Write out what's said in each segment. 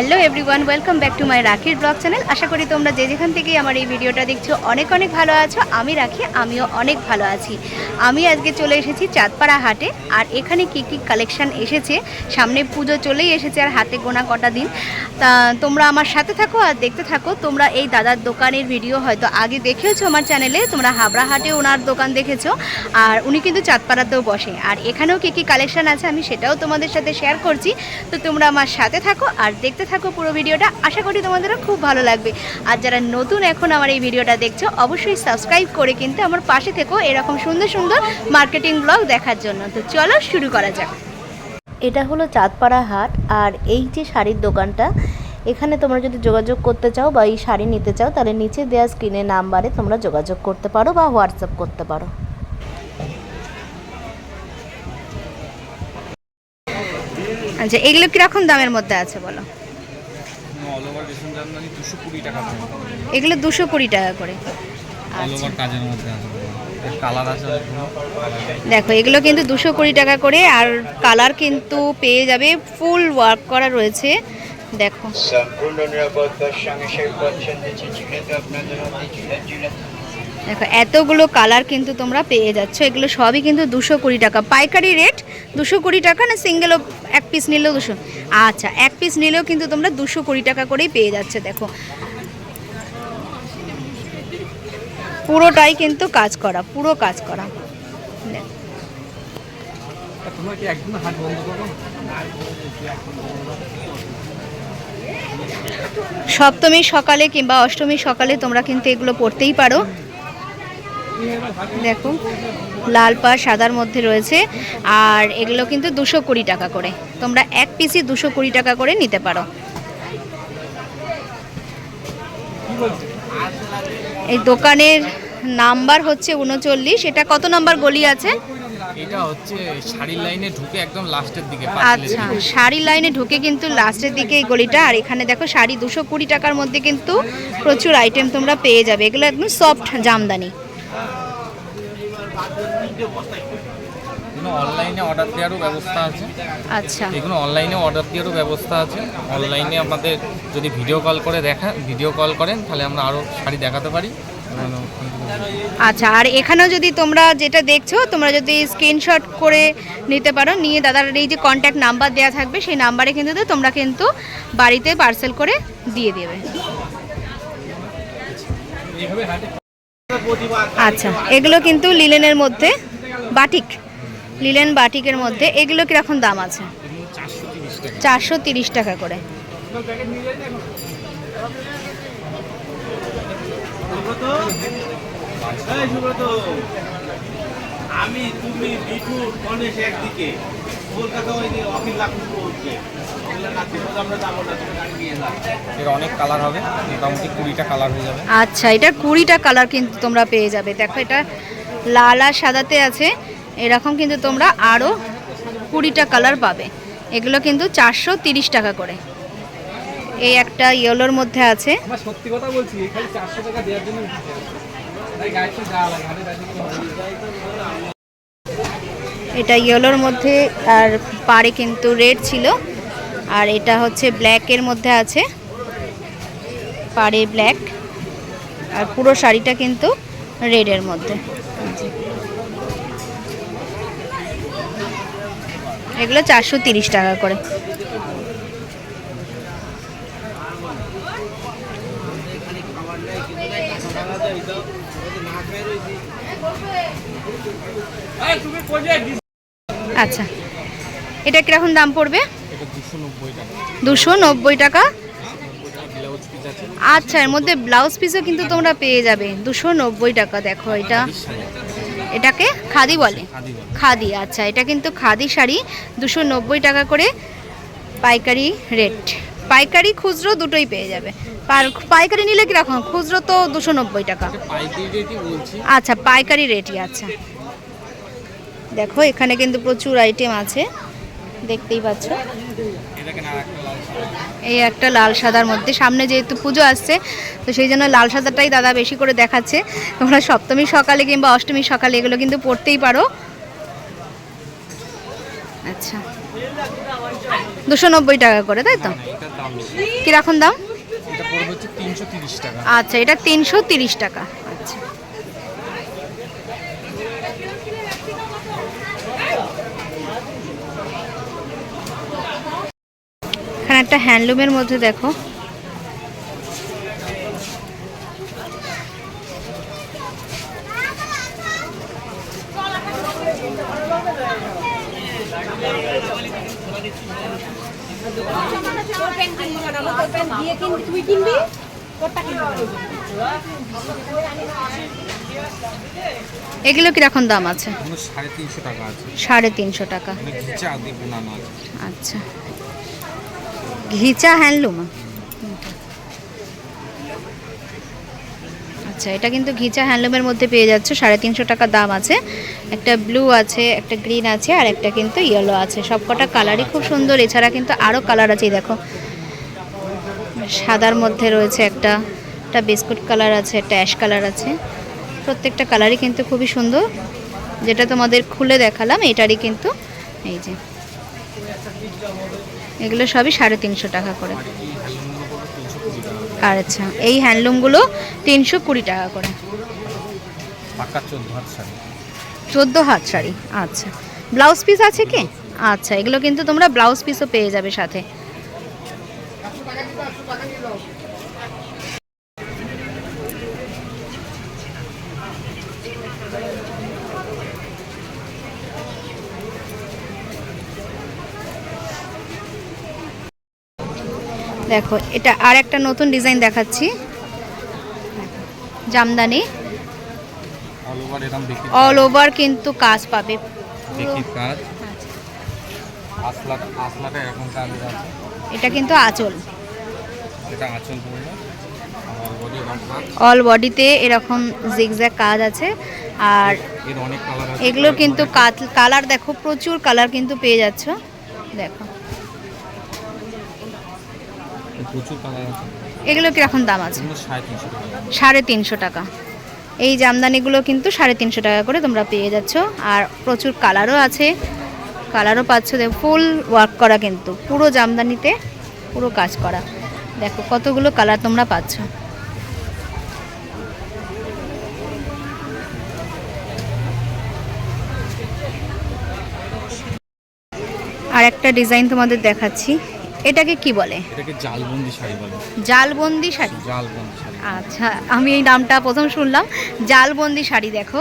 Hello everyone, welcome back to my রাখির blog channel. আশা করি তোমরা যে যেখান থেকেই আমার এই ভিডিওটা দেখছ, অনেক অনেক ভালো আছো। আমি রাখি, আমিও অনেক ভালো আছি। আমি আজকে চলে এসেছি চাঁদপাড়া হাটে, আর এখানে কি কি কালেকশন এসেছে? সামনে পুজো চলেই এসেছে আর হাতে গোনা কটা দিন। তা, তোমরা আমার সাথে থাকো আর দেখতে থাকো। তোমরা এই দাদার দোকানের ভিডিও হয়তো আগে দেখেওছো আমার চ্যানেলে, তোমরা হাবড়া হাটে ওনার দোকান দেখেছ, আর উনি কিন্তু চাঁদপাড়াতেও বসে। আর এখানেও কী কী কালেকশান আছে আমি সেটাও তোমাদের সাথে শেয়ার করছি। তো তোমরা আমার সাথে থাকো আর দেখতে থাকো পুরো ভিডিওটা। আশা করি তোমাদেরও খুব ভালো লাগবে। আর যারা নতুন এখন আমার এই ভিডিওটা দেখছ অবশ্যই সাবস্ক্রাইব করে কিন্তু আমার পাশে থেকো এরকম সুন্দর সুন্দর মার্কেটিং ব্লগ দেখার জন্য। তো চলো শুরু করা যাক। এটা হলো চাঁদপাড়া হাট আর এই যে শাড়ির দোকানটা এখানে তোমরা যদি যোগাযোগ করতে চাও বা এই শাড়ি নিতে চাও তাহলে নিচে দেওয়া স্ক্রিনের নাম্বারে তোমরা যোগাযোগ করতে পারো বা হোয়াটসঅ্যাপ করতে পারো। আচ্ছা এগুলো কীরকম দামের মধ্যে আছে বলো? অল ওভার রেশন জামদানি দুশো কুড়ি টাকা এগুলো দুশো কুড়ি টাকা করে। অল আচ্ছা। ওভার কাজের মধ্যে কালার আছে দেখো এগুলো কিন্তু দুশো কুড়ি টাকা করে আর কালার কিন্তু পেয়ে যাবে ফুল ওয়ার্ক করা রয়েছে। দেখো। সম্পূর্ণ নিরাপত্তার সঙ্গে সেই আপনাদের দেখো এতগুলো কালার কিন্তু তোমরা পেয়ে যাচ্ছ। এগুলো সবই কিন্তু দুশো কুড়ি টাকা। পাইকারি রেট দুশো কুড়ি টাকা না সিঙ্গেলও এক পিস নিলেও দুশো? আচ্ছা এক পিস নিলেও কিন্তু তোমরা দুশো কুড়ি টাকা করেই পেয়ে যাচ্ছে দেখো। পুরোটাই কিন্তু কাজ করা পুরো কাজ করা? সপ্তমী সকালে কিংবা অষ্টমী সকালে তোমরা কিন্তু এগুলো পড়তেই পারো। দেখো লাল পা সাদার মধ্যে রয়েছে আর এগুলো কিন্তু দুশো কুড়ি টাকা করে। তোমরা এক পিসই দুশো কুড়ি টাকা করে নিতে পারো। এই দোকানের নাম্বার হচ্ছে উনচল্লিশ। এটা কত নাম্বার গলি আছে? এটা হচ্ছে শাড়ির লাইনে ঢুকে একদম লাস্টের দিকে আচ্ছা শাড়ি লাইনে ঢুকে কিন্তু লাস্টের দিকে এই গলিটা আর এখানে দেখো শাড়ি দুশো কুড়ি টাকার মধ্যে কিন্তু প্রচুর আইটেম তোমরা পেয়ে যাবে। এগুলো একদম সফট জামদানি। অনলাইনে অর্ডার দেওয়ারও ব্যবস্থা আছে। আচ্ছা। এগুলো অনলাইনে অর্ডার দেওয়ারও ব্যবস্থা আছে। অনলাইনে আমাদের যদি ভিডিও কল করে দেখা ভিডিও কল করেন তাহলে আমরা আরও শাড়ি দেখাতে পারি। আচ্ছা আর এখানেও যদি তোমরা যেটা দেখছ তোমরা যদি স্ক্রিনশট করে নিতে পারো নিয়ে দাদার এই যে কন্ট্যাক্ট নাম্বার দেওয়া থাকবে সেই নাম্বারে কিন্তু তোমরা কিন্তু বাড়িতে পার্সেল করে দিয়ে দেবে। আচ্ছা এগুলো কিন্তু লিলেনের মধ্যে বাটিক লিলেন বাটিকের মধ্যে এগুলো কীরকম দাম আছে? চারশো তিরিশ টাকা করে। আমি তুমি বিটু গণেশ একদিকে। কলকাতা ওই যে অখিল লাখুর পড়ছে। আমরা যাব না তুমি গাড়ি নিয়ে যাও। এর অনেক কালার হবে মোটামুটি কুড়িটা কালার হয়ে যাবে। আচ্ছা এটা কুড়িটা কালার কিন্তু তোমরা পেয়ে যাবে। দেখো এটা লাল আর সাদাতে আছে। এরকম কিন্তু তোমরা আরও কুড়িটা কালার পাবে। এগুলো কিন্তু চারশো তিরিশ টাকা করে। এই একটা ইয়েলোর মধ্যে আছে। সত্যি কথা বলছি চারশো টাকা দেওয়ার জন্য তাই গাড়িতে যাওয়া লাগে হাটে এটা ইয়েলোর মধ্যে আর পাড়ে কিন্তু রেড ছিল। আর এটা হচ্ছে ব্ল্যাকের মধ্যে আছে। পাড়ে ব্ল্যাক আর পুরো শাড়িটা কিন্তু রেডের মধ্যে। এগুলো চারশো তিরিশ টাকা করে। আচ্ছা এটা কীরকম দাম পড়বে? দুশো নব্বই টাকা। আচ্ছা এর মধ্যে ব্লাউজ পিসও কিন্তু তোমরা পেয়ে যাবে। দুশো নব্বই টাকা দেখো এটা। এটাকে খাদি বলে। খাদি আচ্ছা এটা কিন্তু খাদি শাড়ি দুশো নব্বই টাকা করে পাইকারি রেট। পাইকারি খুচরো দুটোই পেয়ে যাবে। পাইকারি নিলে কীরকম খুচরো তো দুশো নব্বই টাকা। আচ্ছা পাইকারি রেটই আচ্ছা দেখো এখানে কিন্তু প্রচুর আইটেম আছে। দেখতেই পাচ্ছ। এই একটা লাল সাদার মধ্যে। সামনে যেহেতু পুজো আসছে তো সেই জন্য লাল সাদাটাই দাদা বেশি করে দেখাচ্ছে। তোমরা সপ্তমী সকালে কিংবা অষ্টমী সকালে এগুলো কিন্তু পড়তেই পারো। আচ্ছা। দুশো নব্বই টাকা করে তাই তো? দাম। কীরকম দাম? আচ্ছা এটা তিনশো তিরিশ টাকা আচ্ছা এখানে একটা হ্যান্ডলুমের মধ্যে দেখো। এগুলো কীরকম দাম আছে? সাড়ে তিনশো টাকা আছে। সাড়ে তিনশো টাকা। মানে আচ্ছা। ঘিচা হ্যান্ডলুম। আচ্ছা এটা কিন্তু ঘিচা হ্যান্ডলুমের মধ্যে পেয়ে যাচ্ছে, সাড়ে তিনশো টাকা দাম আছে। একটা ব্লু আছে, একটা গ্রিন আছে, আর একটা কিন্তু ইয়েলো আছে। সবকটা কালারই খুব সুন্দর, এছাড়া কিন্তু আরও কালার আছে দেখো। সাদার মধ্যে রয়েছে একটা একটা বিস্কুট কালার আছে, একটা অ্যাশ কালার আছে। প্রত্যেকটা কালারই কিন্তু খুবই সুন্দর। যেটা তোমাদের খুলে দেখালাম, এটারই কিন্তু, এই যে। এগুলো সবই সাড়ে তিনশো টাকা করে। আর আচ্ছা এই হ্যান্ডলুমগুলো তিনশো কুড়ি টাকা করে। চোদ্দ হাত শাড়ি। চোদ্দ হাত শাড়ি আচ্ছা। ব্লাউজ পিস আছে কি? আচ্ছা এগুলো কিন্তু তোমরা ব্লাউজ পিসও পেয়ে যাবে সাথে। দেখো এটা আর একটা নতুন ডিজাইন দেখাচ্ছি। জামদানি। অল ওভার কিন্তু কাজ পাবে। আছে। এটা কিন্তু আঁচল। অল বডিতে এরকম জিগজ্যাগ কাজ আছে। আর এগুলোর কিন্তু কালার দেখো প্রচুর কালার কিন্তু পেয়ে যাচ্ছ। দেখো। প্রচুর কালার আছে। এগুলো কীরকম দাম আছে? সাড়ে তিনশো টাকা। সাড়ে তিনশো টাকা। এই জামদানিগুলো কিন্তু সাড়ে তিনশো টাকা করে তোমরা পেয়ে যাচ্ছ। আর প্রচুর কালারও আছে। কালারও পাচ্ছ। দেখো ফুল ওয়ার্ক করা কিন্তু। পুরো জামদানিতে পুরো কাজ করা। দেখো কতগুলো কালার তোমরা পাচ্ছ। আর একটা ডিজাইন তোমাদের দেখাচ্ছি। এটাকে কি বলে? এটাকে জালবন্দি শাড়ি বলে। জালবন্দি শাড়ি? জালবন্দি শাড়ি। আচ্ছা আমি এই নামটা প্রথম শুনলাম। জালবন্দি শাড়ি দেখো।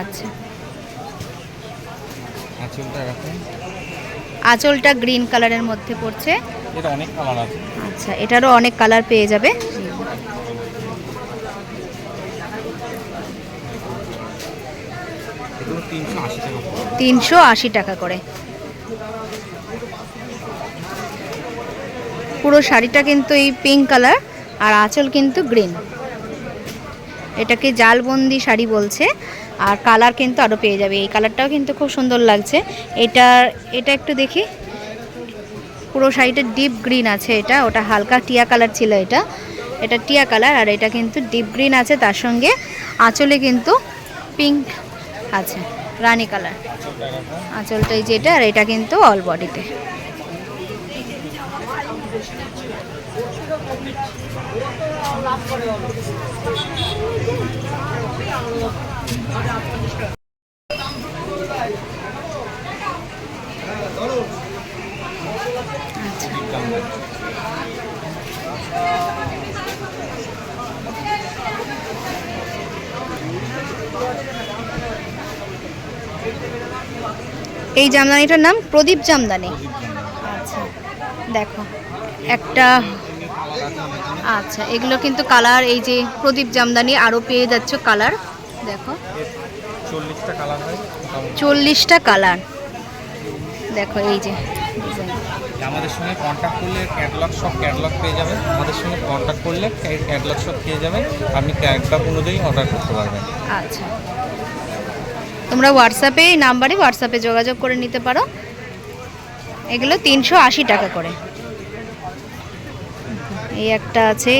আচ্ছা। আঁচলটা এরকম আঁচলটা গ্রিন কালারের মধ্যে পড়ছে। এটা অনেক কালার আছে। আচ্ছা এটারও অনেক কালার পেয়ে যাবে। তিনশো আশি টাকা করে। পুরো শাড়িটা কিন্তু এই পিঙ্ক কালার আর আঁচল কিন্তু গ্রিন এটাকে জালবন্দি শাড়ি বলছে, আর কালার কিন্তু আরও পেয়ে যাবে। এই কালারটাও কিন্তু খুব সুন্দর লাগছে। এটা এটা একটু দেখি। পুরো শাড়িটা ডিপ গ্রিন আছে এটা। ওটা হালকা টিয়া কালার ছিল এটা। এটা টিয়া কালার আর এটা কিন্তু ডিপ গ্রিন আছে। তার সঙ্গে আঁচলে কিন্তু পিঙ্ক আছে। রানী কালার। আঁচলটাই যেটা আর এটা কিন্তু অল বডিতে এই জামদানিটার নাম প্রদীপ জামদানি। আচ্ছা দেখো একটা। আচ্ছা এগুলো কিন্তু কালার এই যে প্রদীপ জামদানি আরও পেয়ে যাচ্ছ কালার দেখো। চল্লিশটা কালার মোটামুটি। চল্লিশটা কালার। দেখো এই যে আমাদের সঙ্গে কন্ট্যাক্ট করলে ক্যাটালগ সব ক্যাটালগ পেয়ে যাবেন আমাদের সঙ্গে কন্ট্যাক্ট করলে ক্যাটালগ সব পেয়ে যাবেন আপনি ক্যাটালগ অনুযায়ী অর্ডার করতে পারবেন। আচ্ছা। তোমরা হোয়াটসঅ্যাপে এই নাম্বারে হোয়াটসঅ্যাপে যোগাযোগ করে নিতে পারো। এগুলো তিনশো আশি টাকা করে। এই একটা আছে,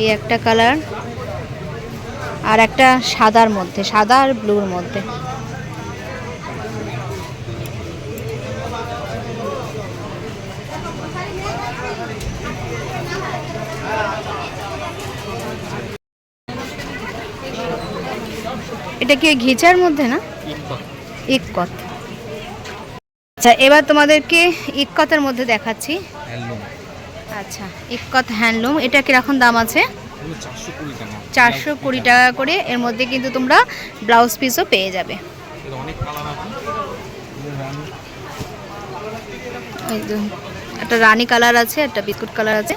এই একটা কালার আর একটা সাদার মধ্যে, সাদা আর ব্লুর মধ্যে। এটা কি ঘিচার মধ্যে না? ইকত আচ্ছা এবার তোমাদেরকে ইক্কতের মধ্যে দেখাচ্ছি। আচ্ছা ইক্কত হ্যান্ডলুম এটা কীরকম দাম আছে? চারশো কুড়ি টাকা। করে এর মধ্যে কিন্তু তোমরা ব্লাউজ পিসও পেয়ে যাবে। একটা রানী কালার আছে একটা বিস্কুট কালার আছে।